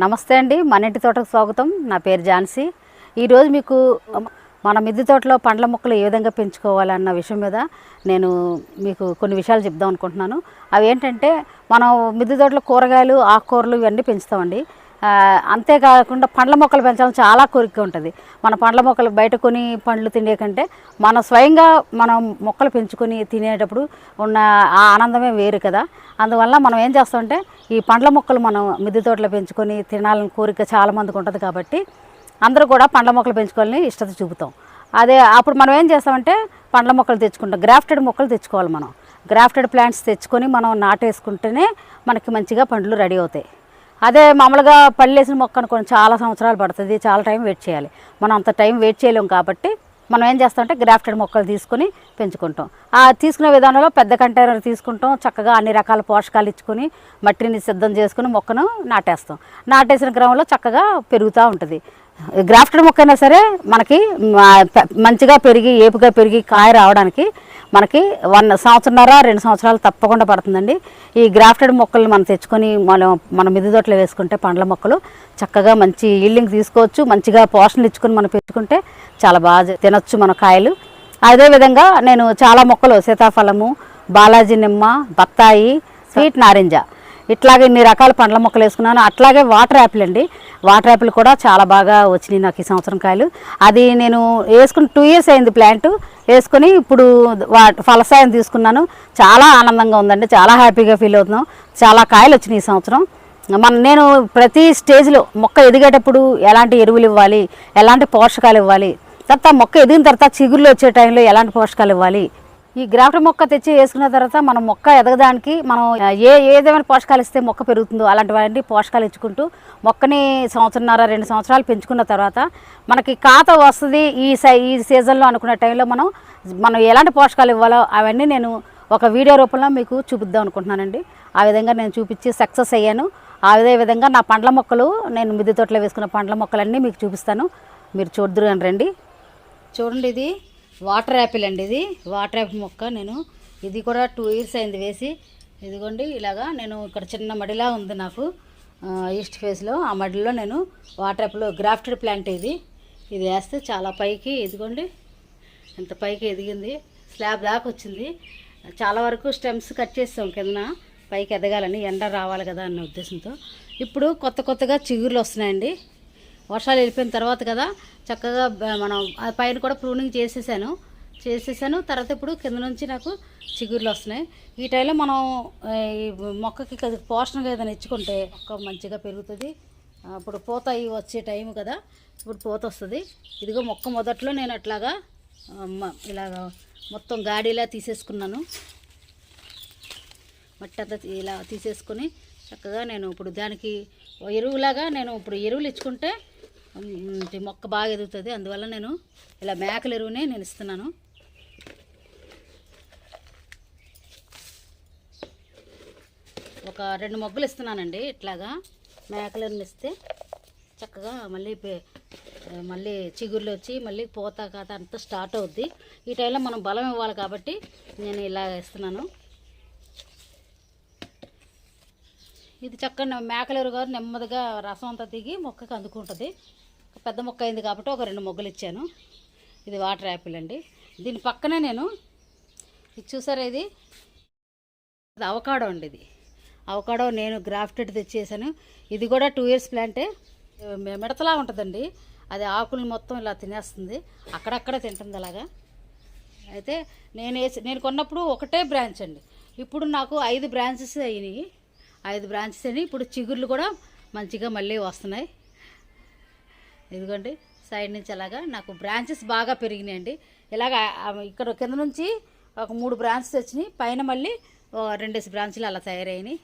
నమస్తే అండి మన ఇంటి తోటకు స్వాగతం. నా పేరు ఝాన్సీ. ఈరోజు మీకు మన మిద్దె తోటలో పండ్ల మొక్కలు ఏ విధంగా పెంచుకోవాలన్న విషయం మీద నేను మీకు కొన్ని విషయాలు చెప్దాం అనుకుంటున్నాను. అవి ఏంటంటే మనం మిద్దె తోటలో కూరగాయలు ఆకుకూరలు ఇవన్నీ పెంచుతామండి. అంతేకాకుండా పండ్ల మొక్కలు పెంచాలని చాలా కోరిక ఉంటుంది. మన పండ్ల మొక్కలు బయట కొని పండ్లు తినే కంటే మనం స్వయంగా మనం మొక్కలు పెంచుకొని తినేటప్పుడు ఉన్న ఆ ఆనందమే వేరు కదా. అందువల్ల మనం ఏం చేస్తామంటే ఈ పండ్ల మొక్కలు మనం మిద్దె తోటలో పెంచుకొని తినాలని కోరిక చాలామందికి ఉంటుంది కాబట్టి అందరూ కూడా పండ్ల మొక్కలు పెంచుకోవాలని ఇష్టత చూపుతాం. అదే అప్పుడు మనం ఏం చేస్తామంటే పండ్ల మొక్కలు తెచ్చుకుంటాం. గ్రాఫ్టెడ్ మొక్కలు తెచ్చుకోవాలి మనం. గ్రాఫ్టెడ్ ప్లాంట్స్ తెచ్చుకొని మనం నాటేసుకుంటేనే మనకి మంచిగా పండ్లు రెడీ అవుతాయి. అదే మామూలుగా పళ్ళు వేసిన మొక్క అనుకోండి చాలా సంవత్సరాలు పడుతుంది చాలా టైం వెయిట్ చేయాలి. మనం అంత టైం వెయిట్ చేయలేం కాబట్టి మనం ఏం చేస్తామంటే గ్రాఫ్టెడ్ మొక్కలు తీసుకొని పెంచుకుంటాం. ఆ తీసుకునే విధానంలో పెద్ద కంటైనర్ తీసుకుంటాం చక్కగా అన్ని రకాల పోషకాలు ఇచ్చుకొని మట్టిని సిద్ధం చేసుకుని మొక్కను నాటేస్తాం. నాటేసిన క్రమంలో చక్కగా పెరుగుతూ ఉంటుంది. గ్రాఫ్టెడ్ మొక్క అయినా సరే మనకి మంచిగా పెరిగి ఏపుగా పెరిగి కాయ రావడానికి మనకి వన్ సంవత్సరంన్నర రెండు సంవత్సరాలు తప్పకుండా పడుతుందండి. ఈ గ్రాఫ్టెడ్ మొక్కలు మనం తెచ్చుకొని మనం మన మిద్దె తోటలో వేసుకుంటే పండ్ల మొక్కలు చక్కగా మంచి ఈల్డింగ్ తీసుకోవచ్చు మంచిగా పోషణలు ఇచ్చుకొని మనం పెంచుకుంటే చాలా బాగా తినొచ్చు మన కాయలు. అదేవిధంగా నేను చాలా మొక్కలు సీతాఫలము బాలాజీ నిమ్మ బత్తాయి స్వీట్ నారింజ ఇట్లాగే ఇన్ని రకాల పండ్ల మొక్కలు వేసుకున్నాను. అట్లాగే వాటర్ యాపిల్ అండి. వాటర్ యాపిల్ కూడా చాలా బాగా వచ్చినాయి నాకు ఈ సంవత్సరం కాయలు. అది నేను వేసుకుని టూ ఇయర్స్ అయింది ప్లాంట్. వేసుకొని ఇప్పుడు వా ఫలసాయం తీసుకున్నాను. చాలా ఆనందంగా ఉందండి. చాలా హ్యాపీగా ఫీల్ అవుతున్నాం. చాలా కాయలు వచ్చినాయి ఈ సంవత్సరం. మన నేను ప్రతి స్టేజ్లో మొక్క ఎదిగేటప్పుడు ఎలాంటి ఎరువులు ఇవ్వాలి? ఎలాంటి పోషకాలు ఇవ్వాలి? తర్వాత మొక్క ఎదిగిన తర్వాత చిగురులు వచ్చే టైంలో ఎలాంటి పోషకాలు ఇవ్వాలి? ఈ గ్రాఫ్ట్ మొక్క తెచ్చి వేసుకున్న తర్వాత మనం మొక్క ఎదగడానికి మనం ఏ ఏదేమైనా పోషకాలు ఇస్తే మొక్క పెరుగుతుందో అలాంటివన్నీ పోషకాలు ఇచ్చుకుంటూ మొక్కని సంవత్సరంన్నర రెండు సంవత్సరాలు పెంచుకున్న తర్వాత మనకి కాత వస్తుంది ఈ సై ఈ సీజన్లో అనుకునే టైంలో మనం మనం ఎలాంటి పోషకాలు ఇవ్వాలో అవన్నీ నేను ఒక వీడియో రూపంలో మీకు చూపిద్దాం అనుకుంటున్నానండి. ఆ విధంగా నేను చూపించి సక్సెస్ అయ్యాను. అదే విధంగా నా పండ్ల మొక్కలు నేను మిద్దె తోటలో వేసుకున్న పండ్ల మొక్కలన్నీ మీకు చూపిస్తాను. మీరు చూద్దరు అని రండి. చూడండి ఇది. వాటర్ యాపిల్ అండి ఇది. వాటర్ యాపిల్ మొక్క నేను. ఇది కూడా టూ ఇయర్స్ అయింది వేసి. ఇదిగోండి ఇలాగా నేను ఇక్కడ చిన్న మడిలా ఉంది నాకు. ఈస్ట్ ఫేస్లో ఆ మడిలో నేను వాటర్ యాపిల్ గ్రాఫ్టెడ్ ప్లాంట్ ఇది. ఇది వేస్తే చాలా పైకి ఇదిగోండి ఇంత పైకి ఎదిగింది. స్లాబ్ దాకా వచ్చింది. చాలా వరకు స్టెమ్స్ కట్ చేస్తాం కింద పైకి ఎదగాలని ఎండ రావాలి కదా అన్న ఉద్దేశంతో. ఇప్పుడు కొత్త కొత్తగా చిగుర్లు వస్తున్నాయండి. వర్షాలు వెళ్ళిపోయిన తర్వాత కదా చక్కగా మనం ఆ పైన కూడా ప్రూనింగ్ చేసేసాను. చేసేసాను. తర్వాత ఇప్పుడు కింద నుంచి నాకు చిగుర్లు వస్తున్నాయి. ఈ టైంలో మనం ఈ మొక్కకి కొద్దిగా పోషణ ఏదైనా ఇచ్చుకుంటే మొక్క మంచిగా పెరుగుతుంది. అప్పుడు ఇప్పుడు పూత వచ్చే టైం కదా ఇప్పుడు పూత వస్తుంది. ఇదిగో మొక్క మొదట్లో నేను అట్లాగా ఇలాగ మ- ఇలాగా మొత్తం గాడిలా తీసేసుకున్నాను. మట్టి అంతా ఇలా తీసేసుకొని చక్కగా నేను ఇప్పుడు దానికి ఎరువులాగా నేను ఇప్పుడు ఎరువులు ఇచ్చుకుంటే మొక్క బాగా ఎదుగుతుంది. అందువల్ల నేను ఇలా మేకల ఎరువునే నేను ఇస్తున్నాను. ఒక రెండు మొగ్గలు ఇస్తున్నానండి ఇట్లాగా. మేకల ఇస్తే చక్కగా మళ్ళీ మళ్ళీ చిగుర్లు వచ్చి మళ్ళీ పూత కాత అంతా స్టార్ట్ అవుద్ది. ఈ టైంలో మనం బలం ఇవ్వాలి కాబట్టి నేను ఇలా ఇస్తున్నాను. ఇది చక్కగా మేకలేరు గారు నెమ్మదిగా రసం అంతా దిగి మొక్కకి అందుకుంటుంది. పెద్ద మొక్క అయింది కాబట్టి ఒక రెండు మొగ్గలు ఇచ్చాను. ఇది వాటర్ యాపిల్ అండి. దీని పక్కనే నేను ఇది చూసారా ఇది? ఇది అవకాడో అండి ఇది. అవకాడో నేను గ్రాఫ్టెడ్ తెచ్చేసాను. ఇది కూడా టూ ఇయర్స్ ప్లాంటే. మిడతలా ఉంటుందండి. అది ఆకులు మొత్తం ఇలా తినేస్తుంది. అక్కడక్కడ తింటుంది అలాగా. అయితే నేను వేసి నేను కొన్నప్పుడు ఒకటే బ్రాంచ్ అండి. ఇప్పుడు నాకు ఐదు బ్రాంచెస్ అయినాయి. ఐదు బ్రాంచెస్ అయినాయి. ఇప్పుడు చిగుర్లు కూడా మంచిగా మళ్ళీ వస్తున్నాయి. ఇదిగోండి సైడ్ నుంచి అలాగా నాకు బ్రాంచెస్ బాగా పెరిగినాయండి. ఇలాగ ఇక్కడ కింద నుంచి ఒక మూడు బ్రాంచెస్ వచ్చినాయి. పైన మళ్ళీ ఓ రెండేసి బ్రాంచ్లు అలా తయారైనాయి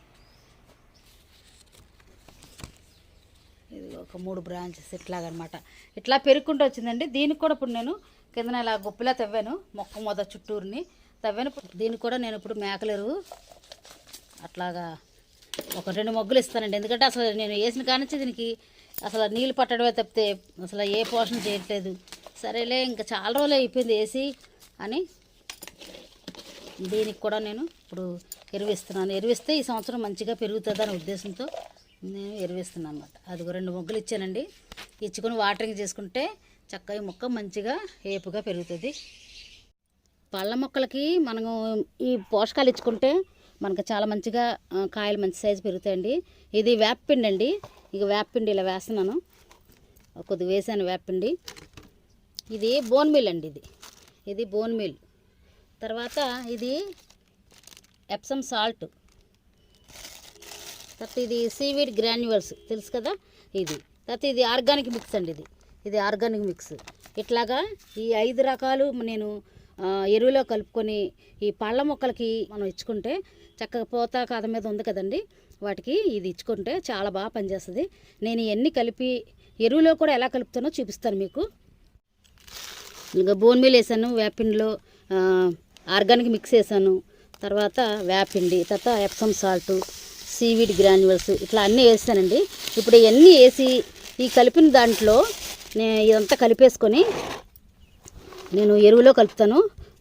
ఇది ఒక మూడు బ్రాంచెస్ ఇట్లాగనమాట. ఇట్లా పెరుక్కుంటూ వచ్చిందండి. దీనికి కూడా ఇప్పుడు నేను కిందన ఇలా గుప్పిలా తవ్వాను మొక్క మొద చుట్టూరుని తవ్వాను. దీనికి కూడా నేను ఇప్పుడు మేకలేరు అట్లాగా ఒక రెండు మొగ్గులు ఇస్తానండి. ఎందుకంటే అసలు నేను వేసిన కానించి దీనికి అసలు నీళ్ళు పట్టడమే తప్పితే అసలు ఏ పోషణ చేయట్లేదు. సరేలే ఇంకా చాలా రోజులు అయిపోయింది వేసి అని దీనికి కూడా నేను ఇప్పుడు ఎరువిస్తున్నాను. ఎరువిస్తే ఈ సంవత్సరం మంచిగా పెరుగుతుందనే ఉద్దేశంతో నేను ఎరువేస్తున్నాను అనమాట అది రెండు మొగ్గలు ఇచ్చానండి. ఇచ్చుకొని వాటరింగ్ చేసుకుంటే చక్కగా మొక్క మంచిగా ఏపుగా పెరుగుతుంది. పళ్ళ మొక్కలకి మనము ఈ పోషకాలు ఇచ్చుకుంటే మనకు చాలా మంచిగా కాయలు మంచి సైజు పెరుగుతాయండి. ఇది వేపపిండి అండి ఇక వేపపిండి ఇలా వేస్తున్నాను. కొద్దిగా వేసాను వేపపిండి. ఇది బోన్ మిల్ అండి ఇది. ఇది బోన్ మిల్ తర్వాత ఇది ఎప్సమ్ సాల్ట్ తర్వాత ఇది సీవీడ్ గ్రాన్యువల్స్ తెలుసు కదా? ఇది. తర్వాత ఇది ఆర్గానిక్ మిక్స్ అండి ఇది. ఇది ఆర్గానిక్ మిక్స్ ఇట్లాగా ఈ ఐదు రకాలు నేను ఎరువులో కలుపుకొని ఈ పళ్ళ మొక్కలకి మనం ఇచ్చుకుంటే చక్కగా పోత కథ మీద ఉంది కదండి. వాటికి ఇది ఇచ్చుకుంటే చాలా బాగా పనిచేస్తుంది. నేను ఇవన్నీ కలిపి ఎరువులో కూడా ఎలా కలుపుతానో చూపిస్తాను మీకు. ఇంకా బోన్ మీల్ వేసాను వేపిండిలో ఆర్గానిక్ మిక్స్ వేసాను తర్వాత వేపిండి తర్వాత ఎప్సమ్ సాల్ట్ సీవీడ్ గ్రాన్యువల్స్ ఇట్లా అన్నీ వేసానండి. ఇప్పుడు ఇవన్నీ వేసి ఈ కలిపిన దాంట్లో నేను ఇదంతా కలిపేసుకొని నేను ఎరువులో కలుపుతాను.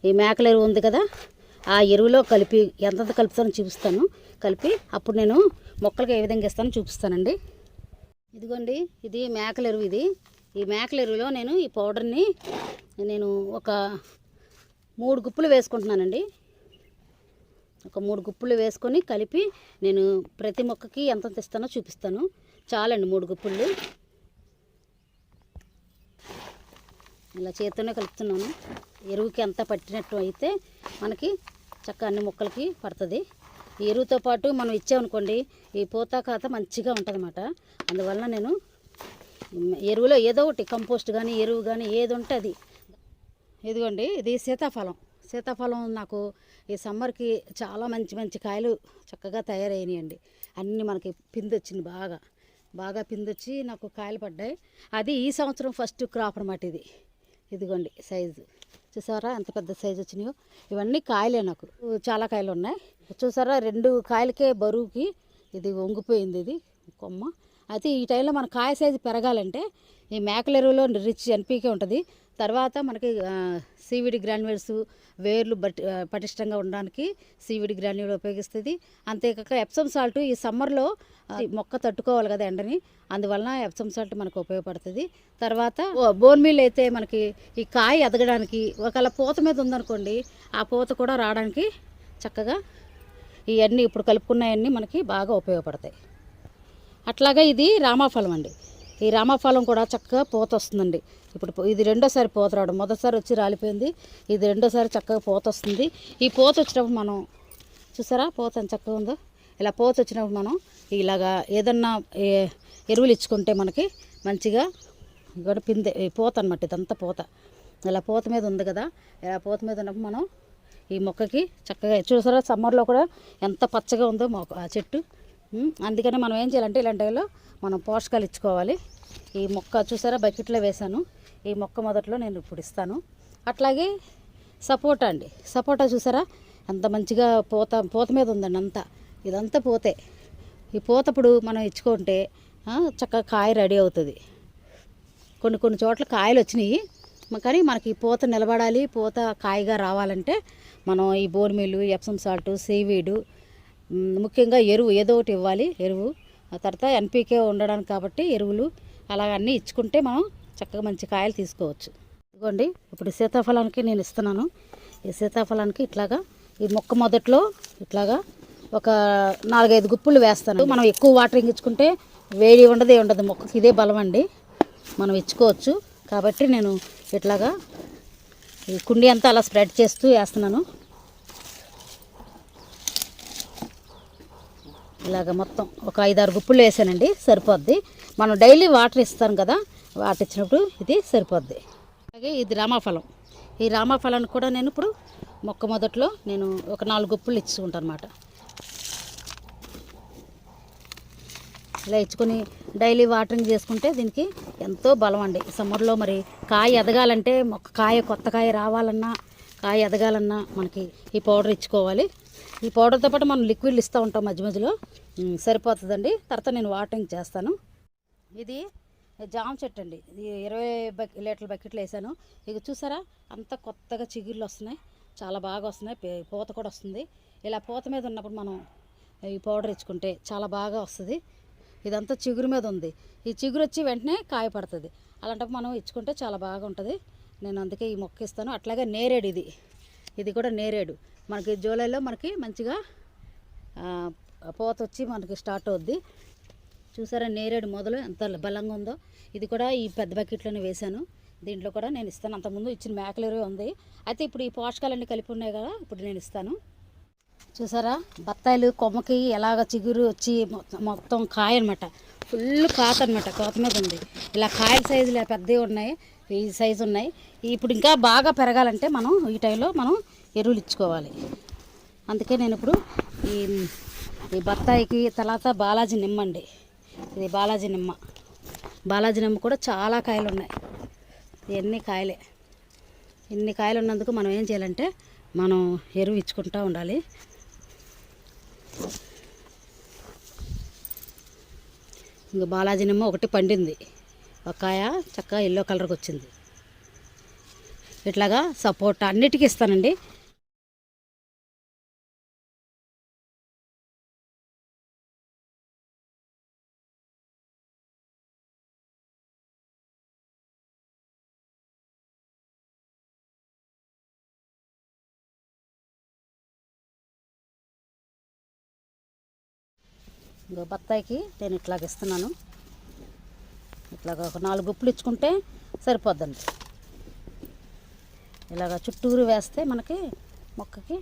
ఈ మేకల ఎరువు ఉంది కదా ఆ ఎరువులో కలిపి ఎంతెంత కలుపుతానో చూపిస్తాను. కలిపి అప్పుడు నేను మొక్కలకి ఏ విధంగా ఇస్తానో చూపిస్తానండి. ఇదిగోండి ఇది మేకల ఎరువు ఇది. ఈ మేకల ఎరువులో నేను ఈ పౌడర్ని నేను ఒక మూడు గుప్పులు వేసుకుంటున్నానండి. ఒక మూడు గుప్పులు వేసుకొని కలిపి నేను ప్రతి మొక్కకి ఎంత ఇస్తానో చూపిస్తాను. చాలండి మూడు గుప్పులు ఇలా చేతితోనే కలుపుతున్నాను. ఎరువుకి అంతా పట్టినట్టు అయితే మనకి చక్క అన్ని మొక్కలకి పడుతుంది. ఈ ఎరువుతో పాటు మనం ఇచ్చామనుకోండి ఈ పూత ఖాత మంచిగా ఉంటుంది అందువలన నేను ఎరువులో ఏదో ఒకటి కంపోస్ట్ కానీ ఎరువు కానీ ఏది ఉంటే అది. ఇదిగోండి ఇది సీతాఫలం. సీతాఫలం నాకు ఈ సమ్మర్కి చాలా మంచి మంచి కాయలు చక్కగా తయారైనాయండి. అన్నీ మనకి పిందొచ్చింది బాగా. బాగా పిందొచ్చి నాకు కాయలు పడ్డాయి. అది ఈ సంవత్సరం ఫస్ట్ క్రాప్ అనమాట ఇది. ఇదిగోండి సైజు. చూసారా? ఎంత పెద్ద సైజు వచ్చినాయో? ఇవన్నీ కాయలే నాకు. చాలా కాయలు ఉన్నాయి. చూసారా? రెండు కాయలకే బరువుకి ఇది వంగిపోయింది ఇది కొమ్మ. అయితే ఈ టైంలో మన కాయ సైజు పెరగాలంటే ఈ మేకల ఎరువులో రిచ్ ఎన్పీకే ఉంటుంది. తర్వాత మనకి సీవిడి గ్రాన్యువల్స్ వేర్లు బట్టి పటిష్టంగా ఉండడానికి సీవిడి గ్రాన్యువల్ ఉపయోగిస్తుంది. అంతేకాక ఎప్సమ్ సాల్ట్ ఈ సమ్మర్లో మొక్క తట్టుకోవాలి కదా ఎండని అందువలన ఎప్సమ్ సాల్ట్ మనకు ఉపయోగపడుతుంది. తర్వాత బోన్ మీల్ అయితే మనకి ఈ కాయ ఎదగడానికి ఒకవేళ పూత మీద ఉందనుకోండి ఆ పూత కూడా రావడానికి చక్కగా ఇవన్నీ ఇప్పుడు కలుపుకున్నవన్నీ మనకి బాగా ఉపయోగపడతాయి. అట్లాగే ఇది రామాఫలం అండి. ఈ రామాఫలం కూడా చక్కగా పూత వస్తుందండి. ఇప్పుడు ఇది రెండోసారి పూత రావడం. మొదటిసారి వచ్చి రాలిపోయింది. ఇది రెండోసారి చక్కగా పూత వస్తుంది. ఈ పూత వచ్చినప్పుడు మనం చూసారా? పూత చక్కగా ఉందో? ఇలా పూత వచ్చినప్పుడు మనం ఇలాగా ఏదన్నా ఎరువులు ఇచ్చుకుంటే మనకి మంచిగా కూడా పిందె పూత అనమాట ఇదంతా పూత. ఇలా పూత మీద ఉంది కదా. ఇలా పూత మీద ఉన్నప్పుడు మనం ఈ మొక్కకి చక్కగా చూసారా? సమ్మర్లో కూడా ఎంత పచ్చగా ఉందో మొక్క ఆ చెట్టు. అందుకనే మనం ఏం చేయాలంటే ఇలాంటి మనం పోషకాలు ఇచ్చుకోవాలి. ఈ మొక్క చూసారా? బకెట్లో వేశాను. ఈ మొక్క మొదట్లో నేను ఇప్పుడు ఇస్తాను. అట్లాగే సపోటా అండి. సపోటా చూసారా? అంత మంచిగా పూత పూత మీద ఉందండి అంతా. ఇదంతా పోతే. ఈ పూతప్పుడు మనం ఇచ్చుకుంటే చక్కగా కాయ రెడీ అవుతుంది. కొన్ని కొన్ని చోట్ల కాయలు వచ్చినాయి. కానీ మనకి ఈ పూత నిలబడాలి పూత కాయగా రావాలంటే మనం ఈ bone meal Epsom salt seaweed ముఖ్యంగా ఎరువు ఏదో ఒకటి ఇవ్వాలి ఎరువు. ఆ తర్వాత ఎన్పీకే ఉండడానికి కాబట్టి ఎరువులు అలా అన్నీ ఇచ్చుకుంటే మనం చక్కగా మంచి కాయలు తీసుకోవచ్చు. ఇదిగోండి ఇప్పుడు సీతాఫలానికి నేను ఇస్తున్నాను. ఈ సీతాఫలానికి ఇట్లాగా ఈ మొక్క మొదట్లో ఇట్లాగా ఒక నాలుగైదు గుప్పులు వేస్తాను మనం ఎక్కువ వాటర్ ఇచ్చుకుంటే వేడి ఉండదే ఉండదు. మొక్కకి ఇదే బలం అండి. మనం ఇచ్చుకోవచ్చు. కాబట్టి నేను ఇట్లాగా ఈ కుండీ అంతా అలా స్ప్రెడ్ చేస్తూ వేస్తున్నాను. ఇలాగ మొత్తం ఒక ఐదారు గుప్పులు వేసానండి సరిపోద్ది. మనం డైలీ వాటర్ ఇస్తాం కదా వాటిచ్చినప్పుడు ఇది సరిపోద్ది. అలాగే ఇది రామాఫలం. ఈ రామాఫలాన్ని కూడా నేను ఇప్పుడు మొక్క మొదట్లో నేను ఒక నాలుగు గుప్పులు ఇచ్చుకుంటాను అనమాట ఇలా ఇచ్చుకొని డైలీ వాటరింగ్ చేసుకుంటే దీనికి ఎంతో బలం అండి. సమ్మర్లో మరి కాయ ఎదగాలంటే మొక్క కాయ కొత్త కాయ రావాలన్నా కాయ ఎదగాలన్నా మనకి ఈ పౌడర్ ఇచ్చుకోవాలి. ఈ పౌడర్తో పాటు మనం లిక్విడ్లు ఇస్తూ ఉంటాం మధ్య మధ్యలో. సరిపోతుందండి. తర్వాత నేను వాటరింగ్ చేస్తాను. ఇది జామ చెట్టు అండి ఇది ఇరవై బక్ లీటర్ల బకెట్లు వేసాను. ఇక చూసారా? అంత కొత్తగా చిగుళ్ళు వస్తున్నాయి. చాలా బాగా వస్తున్నాయి. పూత కూడా వస్తుంది. ఇలా పూత మీద ఉన్నప్పుడు మనం ఈ పౌడర్ ఇచ్చుకుంటే చాలా బాగా వస్తుంది. ఇదంతా చిగురు మీద ఉంది. ఈ చిగురు వచ్చి వెంటనే కాయపడుతుంది అలాంటప్పుడు మనం ఇచ్చుకుంటే చాలా బాగా ఉంటుంది. నేను అందుకే ఈ మొక్క ఇస్తాను. అట్లాగే నేరేడు ఇది. ఇది కూడా నేరేడు. మనకి జూలైలో మనకి మంచిగా పూత వచ్చి మనకి స్టార్ట్ అవుద్ది. చూసారా నేరేడు మొదలు ఎంత బలంగా ఉందో. ఇది కూడా ఈ పెద్ద బకెట్లోనే వేశాను. దీంట్లో కూడా నేను ఇస్తాను. అంతకుముందు ఇచ్చిన మేకలేరే ఉంది. అయితే ఇప్పుడు ఈ పోషకాలన్నీ కలిపి ఉన్నాయి కదా ఇప్పుడు నేను ఇస్తాను. చూసారా? బత్తాయిలు కొమ్మకి ఎలాగ చిగురు వచ్చి మొత్తం మొత్తం కాయ అనమాట ఫుల్ కాత అనమాట కోత మీద ఉంది. ఇలా కాయల సైజులు పెద్దవి ఉన్నాయి. ఈ సైజు ఉన్నాయి. ఇప్పుడు ఇంకా బాగా పెరగాలంటే మనం ఈ టైంలో మనం ఎరువులు ఇచ్చుకోవాలి. అందుకే నేను ఇప్పుడు ఈ ఈ బత్తాయికి తర్వాత బాలాజీ నిమ్మండి. ఇది బాలాజీ నిమ్మ బాలాజీ నిమ్మ కూడా చాలా కాయలు ఉన్నాయి ఇవన్నీ కాయలే. ఇన్ని కాయలు ఉన్నందుకు మనం ఏం చేయాలంటే మనం ఎరువు ఇచ్చుకుంటూ ఉండాలి. ఇంక బాలాజీ నిమ్మ ఒకటి పండింది. ఒక కాయ చక్కగా ఎల్లో కలర్కి వచ్చింది. ఇట్లాగా సపోర్ట్ అన్నిటికీ ఇస్తానండి. ఇంకో బత్తాయికి నేను ఇట్లాగ ఇస్తున్నాను. ఇట్లాగ ఒక నాలుగు గుప్పులు ఇచ్చుకుంటే సరిపోద్దండి. ఇలాగ చుట్టూరు వేస్తే మనకి మొక్కకి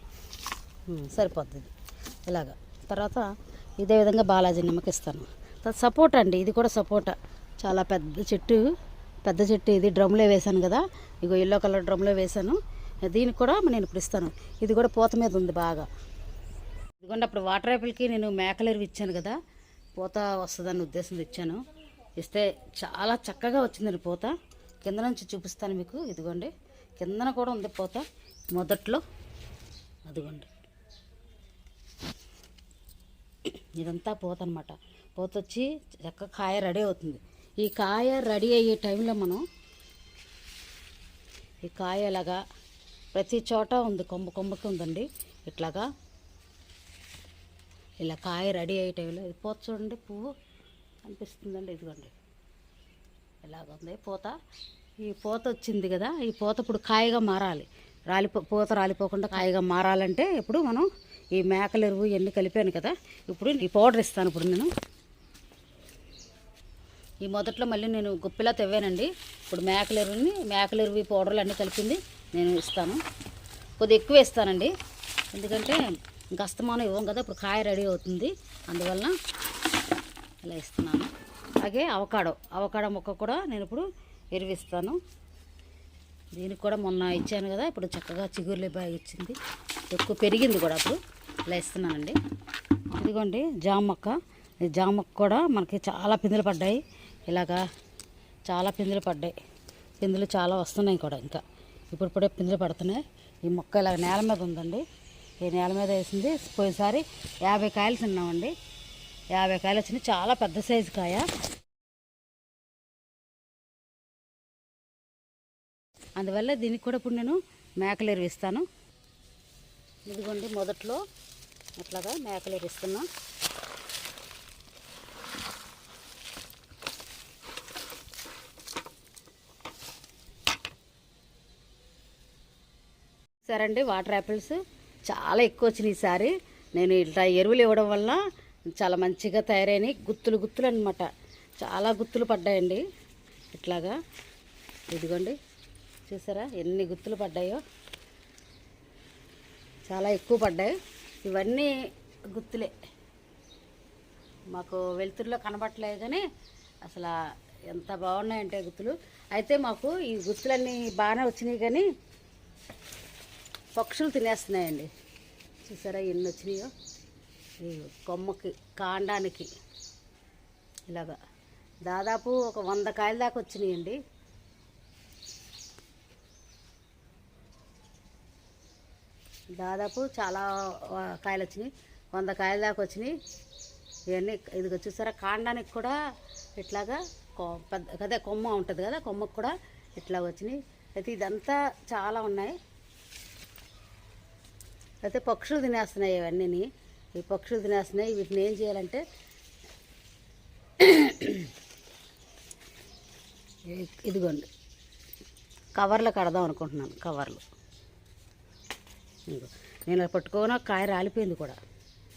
సరిపోతుంది సరిపోద్ది ఇలాగ. తర్వాత ఇదే విధంగా బాలాజీ నిమ్మకి ఇస్తాను. తర్వాత సపోటా అండి ఇది కూడా సపోటా. చాలా పెద్ద చెట్టు పెద్ద చెట్టు ఇది డ్రమ్లో వేశాను కదా. ఇగో ఎల్లో కలర్ డ్రమ్లో వేశాను. దీనికి కూడా నేను ఇప్పుడు ఇస్తాను. ఇది కూడా పూత మీద ఉంది బాగా. ఇదిగోండి అప్పుడు వాటర్ యాపిల్కి నేను మేకలేరు ఇచ్చాను కదా. పూత వస్తుందని ఉద్దేశంతో ఇచ్చాను ఇస్తే చాలా చక్కగా వచ్చిందండి పూత. కింద నుంచి చూపిస్తాను మీకు. ఇదిగోండి కిందన కూడా ఉంది పూత. మొదట్లో అదిగోండి. ఇదంతా పూత అనమాట పూత వచ్చి చక్క కాయ రెడీ అవుతుంది. ఈ కాయ రెడీ అయ్యే టైంలో మనం ఈ కాయ ఇలాగా ప్రతి చోట ఉంది కొమ్మ కొమ్మకి ఉందండి. ఇట్లాగా ఇలా కాయ రెడీ అయ్యే టైంలో ఇది పూత చూడండి పువ్వు. అనిపిస్తుందండి ఇదిగోండి. ఇలాగుంది పూత. ఈ పూత వచ్చింది కదా ఈ పూత ఇప్పుడు కాయగా మారాలి. రాలిపో పూత రాలిపోకుండా కాయగా మారాలంటే ఇప్పుడు మనం ఈ మేకల ఎరువు ఇవన్నీ కలిపాను కదా ఇప్పుడు ఈ పౌడర్ ఇస్తాను ఇప్పుడు నేను. ఈ మొదట్లో మళ్ళీ నేను గుప్పిలా తెవ్వానండి. ఇప్పుడు మేకల ఎరువుని మేకల ఎరువు ఈ పౌడర్లు అన్నీ కలిపింది నేను ఇస్తాను. కొద్దిగా ఎక్కువ ఇస్తానండి ఎందుకంటే ఇంకా అస్తమానం ఇవ్వం కదా ఇప్పుడు కాయ రెడీ అవుతుంది. అందువలన ఇలా ఇస్తున్నాను. అలాగే అవకాడో అవకాడో మొక్క కూడా నేను ఇప్పుడు ఎరువిస్తాను దీనికి కూడా మొన్న ఇచ్చాను కదా ఇప్పుడు చక్కగా చిగురులే బాగా ఇచ్చింది ఎక్కువ పెరిగింది కూడా అప్పుడు. ఇలా ఇస్తున్నానండి. ఇదిగోండి జామ మొక్క. ఈ జామ మొక్క కూడా మనకి చాలా పిందులు పడ్డాయి. ఇలాగా చాలా పిందులు పడ్డాయి. పిందులు చాలా వస్తున్నాయి కూడా ఇంకా. ఇప్పుడు ఇప్పుడే పిందులు పడుతున్నాయి. ఈ మొక్క ఇలా నేల మీద ఉందండి. ఈ నేల మీద వేసింది. పోయినసారి యాభై కాయలు తిన్నామండి. యాభై కాయలు వచ్చినాయి చాలా పెద్ద సైజు కాయ. అందువల్ల దీనికి కూడా ఇప్పుడు నేను మేకలు ఎరువిస్తాను. ఇదిగోండి మొదట్లో అట్లాగా మేకలు ఎరువిస్తున్నా. సరే అండి వాటర్ యాపిల్స్ చాలా ఎక్కువ వచ్చినాయి ఈసారి నేను ఇట్లా ఎరువులు ఇవ్వడం వల్ల చాలా మంచిగా తయారైనాయి. గుత్తులు గుత్తులు అనమాట చాలా గుత్తులు పడ్డాయండి. ఇట్లాగా. ఇదిగోండి. చూసారా? ఎన్ని గుత్తులు పడ్డాయో. చాలా ఎక్కువ పడ్డాయి. ఇవన్నీ గుత్తులే. మాకు వెలుతురులో కనబట్టలేదు కానీ అసలు ఎంత బాగున్నాయంటే గుత్తులు. అయితే మాకు ఈ గుత్తులన్నీ బాగానే వచ్చినాయి కానీ పక్షులు తినేస్తున్నాయండి. చూసారా ఎన్ని వచ్చినాయో? ఈ కొమ్మకి కాండానికి. ఇలాగా. దాదాపు ఒక వంద కాయల దాకా వచ్చినాయండి. దాదాపు చాలా కాయలు వచ్చినాయి. వంద కాయల దాకా వచ్చినాయి. ఇవన్నీ ఇదిగో చూసారా కాండానికి కూడా ఇట్లాగా కొ- పెద్ద అదే కొమ్మ ఉంటుంది కదా కొమ్మకు కూడా ఇట్లా వచ్చినాయి. అయితే ఇదంతా చాలా ఉన్నాయి. అయితే పక్షులు తినేస్తున్నాయి ఇవన్నీ ఈ పక్షులు తినేస్తున్నాయి. వీటిని ఏం చేయాలంటే ఇదిగోండి. కవర్లు కడదాం అనుకుంటున్నాను. కవర్లు. నేను పట్టుకోన కాయ రాలిపోయింది కూడా.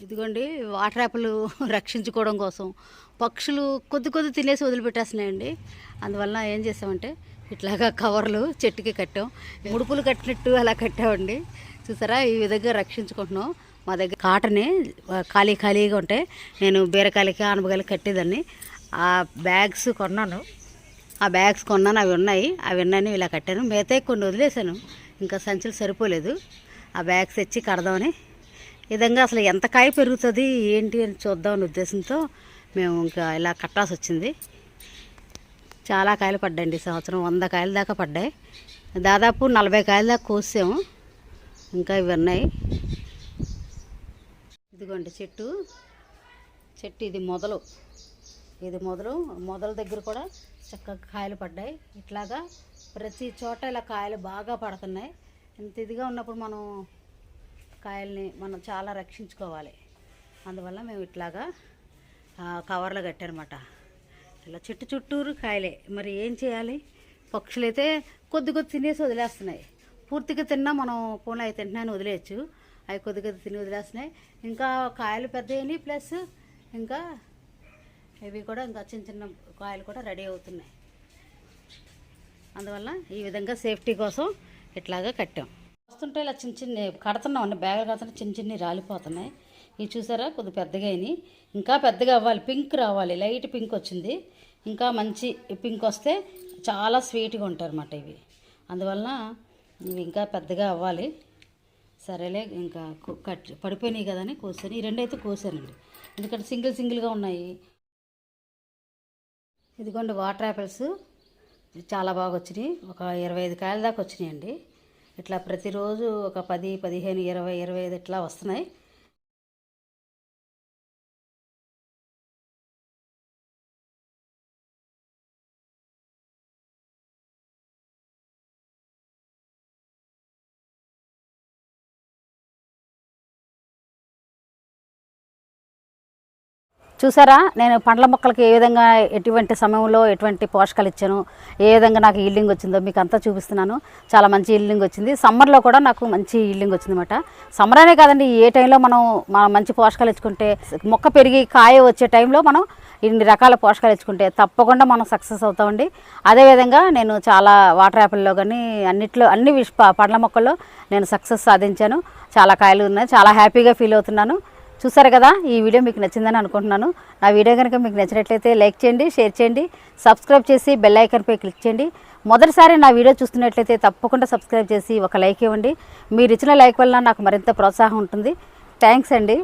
ఇదిగోండి వాటర్ యాపిల్ రక్షించుకోవడం కోసం. పక్షులు కొద్ది కొద్ది తినేసి వదిలిపెట్టేస్తున్నాయండి. అందువల్ల ఏం చేసామంటే ఇట్లాగా కవర్లు చెట్టుకి కట్టాం. ముడుపులు కట్టినట్టు అలా కట్టామండి. చూసారా? ఈ విధంగా రక్షించుకుంటున్నాం. మా దగ్గర కాటనే ఖాళీ ఖాళీగా ఉంటాయి నేను బీరకాయలకి ఆనపకాయలకి కట్టేదాన్ని. ఆ బ్యాగ్స్ కొన్నాను. ఆ బ్యాగ్స్ కొన్నాను. అవి ఉన్నాయి. అవి ఉన్నాయని ఇలా కట్టాను. మిగతా కొన్ని వదిలేశాను. ఇంకా సంచులు సరిపోలేదు. ఆ బ్యాగ్స్ తెచ్చి కడదామని. విధంగా అసలు ఎంత కాయ పెరుగుతుంది ఏంటి అని చూద్దామని ఉద్దేశంతో మేము ఇంకా ఇలా కట్టాల్సి వచ్చింది. చాలా కాయలు పడ్డాయండి సంవత్సరం. వంద కాయల దాకా పడ్డాయి. దాదాపు నలభై కాయల దాకా కోసాము ఇంకా ఇవి ఉన్నాయి. ఇదిగోండి చెట్టు. చెట్టు ఇది మొదలు. ఇది మొదలు. మొదల దగ్గర కూడా చక్కగా కాయలు పడ్డాయి. ఇట్లాగా ప్రతి చోట ఇలా కాయలు బాగా పడుతున్నాయి. ఇంత ఇదిగా ఉన్నప్పుడు మనం కాయల్ని మనం చాలా రక్షించుకోవాలి. అందువల్ల మేము ఇట్లాగా కవర్లు కవర్లో కట్టారన్నమాట. ఇలా చెట్టు చుట్టూరు కాయలే. మరి ఏం చేయాలి? పక్షులైతే కొద్ది కొద్ది తినేసి వదిలేస్తున్నాయి. పూర్తిగా తిన్నా మనం పోనీ అవి తింటున్నాను వదిలేయచ్చు. అవి కొద్ది కొద్ది తిని వదిలేస్తున్నాయి. ఇంకా కాయలు పెద్దవి ప్లస్ ఇంకా ఇవి కూడా ఇంకా చిన్న చిన్న కాయలు కూడా రెడీ అవుతున్నాయి. అందువల్ల ఈ విధంగా సేఫ్టీ కోసం ఇట్లాగా కట్టాం. వస్తుంటే ఇలా చిన్న చిన్న కడుతున్నాం అండి. బ్యాగులు కడుతుంటే చిన్న చిన్ని రాలిపోతున్నాయి. ఇవి చూసారా? కొద్ది పెద్దగా అయినాయి. ఇంకా పెద్దగా అవ్వాలి. పింక్ రావాలి. లైట్ పింక్ వచ్చింది. ఇంకా మంచి పింక్ వస్తే చాలా స్వీట్గా ఉంటారన్నమాట అన్నమాట ఇవి. అందువలన ఇవి ఇంకా పెద్దగా అవ్వాలి. సరేలే ఇంకా కట్ పడిపోయినాయి కదా అని కోసాను ఈ రెండైతే కోసానండి. ఎందుకంటే సింగిల్ సింగిల్గా ఉన్నాయి. ఇదిగోండి వాటర్ యాపిల్స్ చాలా బాగా వచ్చినాయి. ఒక ఇరవై ఐదు కాయల దాకా వచ్చినాయండి. ఇట్లా ప్రతిరోజు ఒక పది పదిహేను ఇరవై ఇరవై ఐదు ఇట్లా వస్తున్నాయి. చూసారా? నేను పండ్ల మొక్కలకి ఏ విధంగా ఎటువంటి సమయంలో ఎటువంటి పోషకాలు ఇచ్చాను ఏ విధంగా నాకు ఈల్డింగ్ వచ్చిందో మీకు అంతా చూపిస్తున్నాను. చాలా మంచి ఈల్డింగ్ వచ్చింది. సమ్మర్లో కూడా నాకు మంచి ఈల్డింగ్ వచ్చిందన్నమాట. సమ్మర్ అనే కాదండి ఏ టైంలో మనం మన మంచి పోషకాలు ఇచ్చుకుంటే మొక్క పెరిగి కాయ వచ్చే టైంలో మనం ఇన్ని రకాల పోషకాలు ఇచ్చుకుంటే తప్పకుండా మనం సక్సెస్ అవుతామండి. అదేవిధంగా నేను చాలా వాటర్ యాపిల్లో కానీ అన్నిట్లో అన్ని విష్ పండ్ల మొక్కల్లో నేను సక్సెస్ సాధించాను. చాలా కాయలు ఉన్నాయి. చాలా హ్యాపీగా ఫీల్ అవుతున్నాను. చూసారు కదా ఈ వీడియో మీకు నచ్చిందని అనుకుంటున్నాను. నా వీడియో కనుక మీకు నచ్చినట్లయితే లైక్ చేయండి షేర్ చేయండి సబ్స్క్రైబ్ చేసి బెల్ ఐకన్పై క్లిక్ చేయండి. మొదటిసారి నా వీడియో చూస్తున్నట్లయితే తప్పకుండా సబ్స్క్రైబ్ చేసి ఒక లైక్ ఇవ్వండి. మీరు ఇచ్చిన లైక్ వల్ల నాకు మరింత ప్రోత్సాహం ఉంటుంది. థ్యాంక్స్ అండి.